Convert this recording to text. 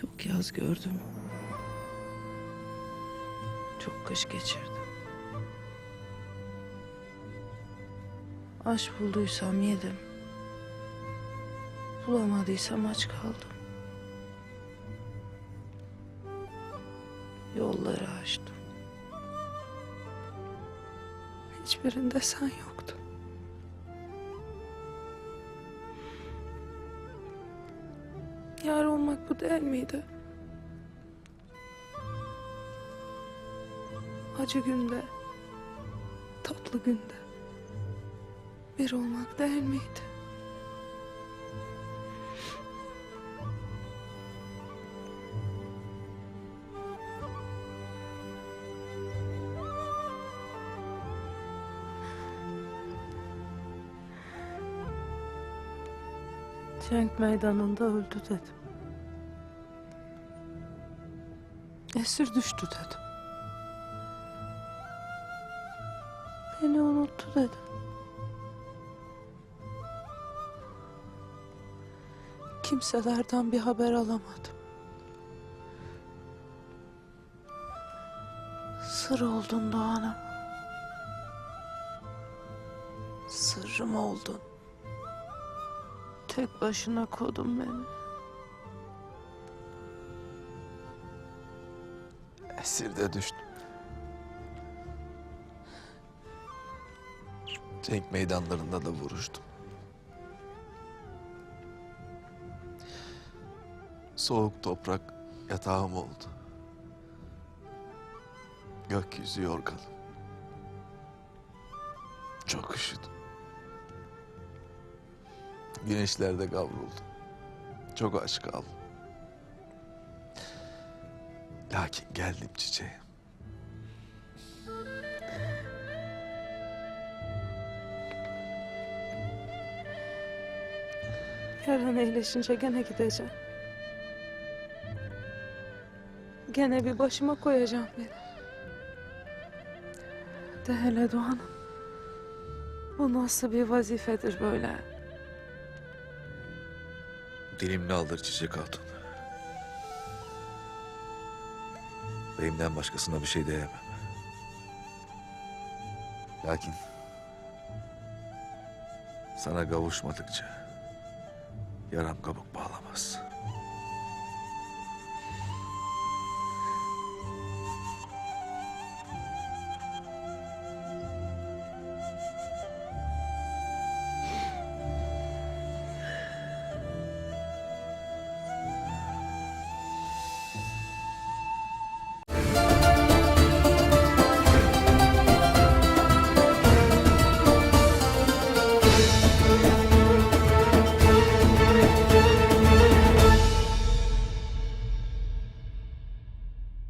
Çok yaz gördüm. Çok kış geçirdim. Aş bulduysam yedim. Bulamadıysam aç kaldım. Yolları açtım. Hiçbirinde sen yoktun. Yar olmak bu değil miydi? Acı günde, tatlı günde bir olmak değil miydi? Cenk meydanında öldü dedim. Esir düştü dedim. Beni unuttu dedim. Kimselerden bir haber alamadım. Sır oldun Doğan'ım. Sırrım oldun. Tek başına kodun beni. Esirde düştüm. Cenk meydanlarında da vuruştum. Soğuk toprak yatağım oldu. Gökyüzü yorganım. Çok üşüdüm. Güneşlerde kavruldum. Çok aç kaldım. Lakin geldim çiçeğe. Yarın iyileşince gene gideceğim. Gene bir başıma koyacağım beni. De hele Doğan'ım. Bu nasıl bir vazifedir böyle? Dilimle alır çiçek hatun. Beyimden başkasına bir şey diyemem. Lakin sana kavuşmadıkça yaram kabuk bağlamaz.